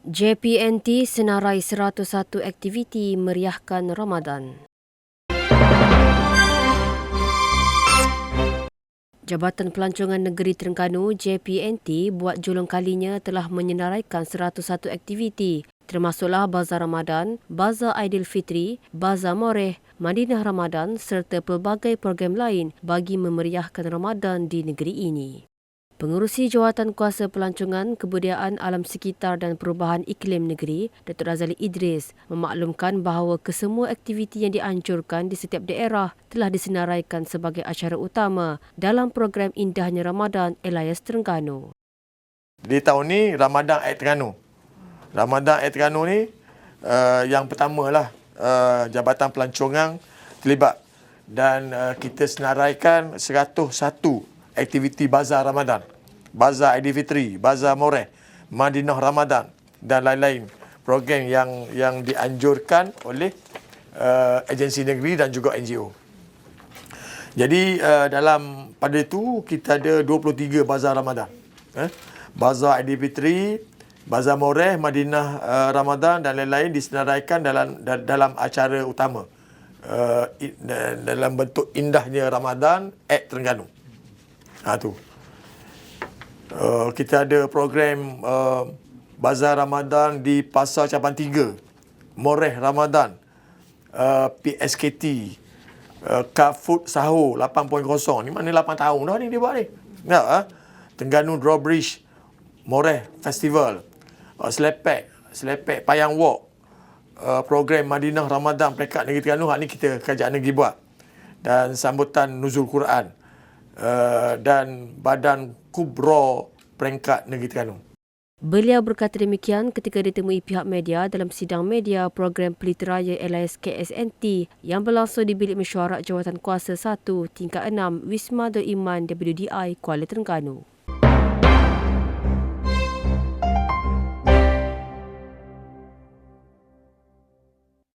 JPNT senarai 101 aktiviti meriahkan Ramadan. Jabatan Pelancongan Negeri Terengganu JPNT buat julung kalinya telah menyenaraikan 101 aktiviti termasuklah Bazar Ramadan, Bazar Aidilfitri, Bazar Moreh, Madinah Ramadan serta pelbagai program lain bagi memeriahkan Ramadan di negeri ini. Pengurusi Jawatan Kuasa Pelancongan Kebudayaan Alam Sekitar dan Perubahan Iklim Negeri, Dr. Razali Idris, memaklumkan bahawa kesemua aktiviti yang dianjurkan di setiap daerah telah disenaraikan sebagai acara utama dalam program Indahnya Ramadan Elias Terengganu. Di tahun ni Ramadan at Terengganu. Ramadan at Terengganu ni uh, yang pertamalah uh, Jabatan Pelancongan terlibat dan uh, kita senaraikan 101 aktiviti Bazar Ramadan, Bazar Aidilfitri, Bazar Moreh, Madinah Ramadan dan lain-lain program yang yang dianjurkan oleh uh, agensi negeri dan juga NGO. Jadi uh, dalam pada itu kita ada 23 bazar Ramadan. Eh? Bazar Aidilfitri, Bazar Moreh, Madinah uh, Ramadan dan lain-lain disenaraikan dalam dalam acara utama. Uh, dalam bentuk indahnya Ramadan at Terengganu. Ha tu. Uh, kita ada program uh, Bazar Ramadan di Pasar Cabang 3. Moreh Ramadan. Uh, PSKT. Uh, Car Food Sahur 8.0. Ni mana 8 tahun dah ni dia buat ni. Ya, ha? Tengganu Drawbridge. Moreh Festival. Uh, Selepek. Selepek Payang Walk. Uh, program Madinah Ramadan Perekat Negeri Terengganu. Ni kita kerajaan negeri buat. Dan sambutan Nuzul Quran. Uh, dan Badan Kubro Peringkat Negeri Terengganu. Beliau berkata demikian ketika ditemui pihak media dalam sidang media program Peliteraya LIS KSNT yang berlangsung di Bilik Mesyuarat Jawatan Kuasa 1 tingkat 6 Wisma The Iman WDI Kuala Terengganu.